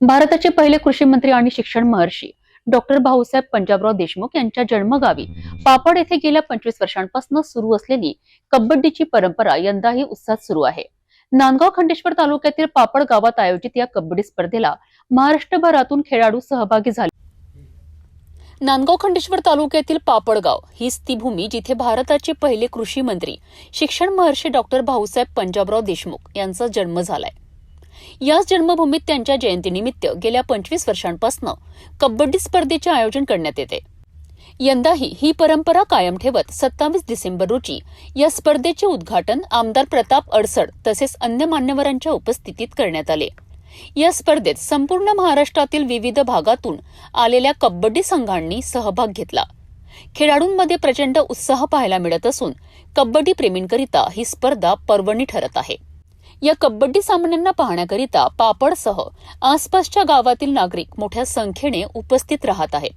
भारताचे पहिले कृषी मंत्री आणि शिक्षण महर्षी डॉक्टर भाऊसाहेब पंजाबराव देशमुख यांच्या जन्मगावी पापड येथे गेल्या पंचवीस वर्षांपासून सुरू असलेली कबड्डीची परंपरा यंदाही उत्साहात सुरू आहे. नांदगाव खंडेश्वर तालुक्यातील पापड गावात आयोजित या कबड्डी स्पर्धेला महाराष्ट्रभरातून खेळाडू सहभागी झाले. नांदगाव खंडेश्वर तालुक्यातील पापडगाव हीच ती भूमी जिथे भारताचे पहिले कृषी मंत्री शिक्षण महर्षी डॉक्टर भाऊसाहेब पंजाबराव देशमुख यांचा जन्म झालाय. याच जन्मभूमीत त्यांच्या जयंतीनिमित्त गेल्या पंचवीस वर्षांपासून कबड्डी स्पर्धेचे आयोजन करण्यात येते. यंदाही ही परंपरा कायम ठेवत सत्तावीस डिसेंबर रोजी या स्पर्धेचे उद्घाटन आमदार प्रताप अडसड तसेच अन्य मान्यवरांच्या उपस्थितीत करण्यात आले. या स्पर्धेत संपूर्ण महाराष्ट्रातील विविध भागातून आलेल्या कबड्डी संघांनी सहभाग घेतला. खेळाडूंमध्ये प्रचंड उत्साह पाहायला मिळत असून कबड्डी प्रेमींकरिता ही स्पर्धा पर्वणी ठरत आहे. या कबड्डी सामन्यांना पाहण्याकरिता पापडसह आसपासच्या गावातील नागरिक मोठ्या संख्येने उपस्थित राहत आहेत.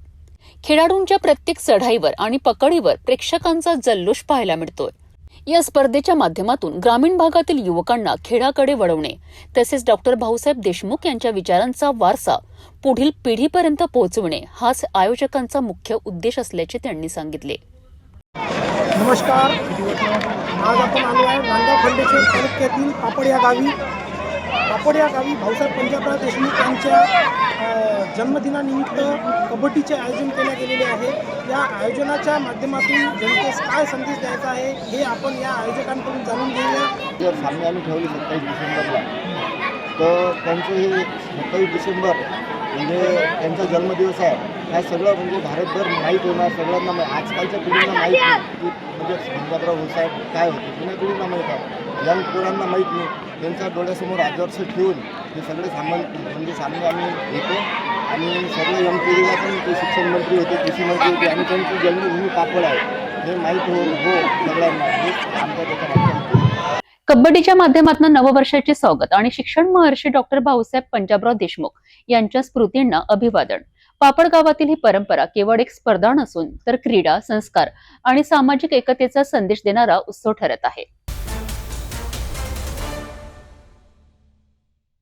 खेळाडूंच्या प्रत्येक चढाईवर आणि पकडीवर प्रेक्षकांचा जल्लोष पाहायला मिळतोय. या स्पर्धेच्या माध्यमातून ग्रामीण भागातील युवकांना खेळाकडे वळवणे तसेच डॉक्टर भाऊसाहेब देशमुख यांच्या विचारांचा वारसा पुढील पिढीपर्यंत पोहोचवणे हाच आयोजकांचा मुख्य उद्देश असल्याचे त्यांनी सांगितले. नमस्कार. आज आपण आलो आहे नांदगाव खंडेश्वर तालुक्यातील पापड या गावी. पापड या गावी भाऊसाहेब पंजाबराव देशमुख यांच्या जन्मदिनानिमित्त कबड्डीचे आयोजन केले गेलेले आहे. या आयोजनाच्या माध्यमातून जनतेस काय संदेश द्यायचा आहे हे आपण या आयोजकांकडून जाणून घेऊया. जर सामने आम्ही ठेवले सत्तावीस डिसेंबरला तर त्यांचे हे सत्तावीस डिसेंबर म्हणजे त्यांचा जन्मदिवस आहे. हा सगळं म्हणजे भारतभर माहीत होणार सगळ्यांना आजकालच्या पिढींना माहीत नाही की म्हणजे पंजाबराव होसाहेब काय होते. जुन्या पिढींना माहीत आहे. यंग पोरांना माहीत नाही. त्यांच्या डोळ्यासमोर आदर्श ठेवून हे सगळे सामान म्हणजे सामने आम्ही घेतो. आणि सगळे यंग पिढीला पण ते शिक्षण मंत्री होते कृषी मंत्री होते. आणि त्यांची जन्मभूमी पापड आहे. हे माहीत हो हो सगळ्यांना. हेच आमच्या त्याच्या कबड्डीच्या माध्यमातून नववर्षाचे स्वागत आणि शिक्षण महर्षी डॉक्टर भाऊसाहेब पंजाबराव देशमुख यांच्या स्मृतींना अभिवादन. पापड गावातील ही परंपरा केवळ एक स्पर्धा नसून तर क्रीडा संस्कार आणि सामाजिक एकतेचा संदेश देणारा उत्सव ठरत आहे.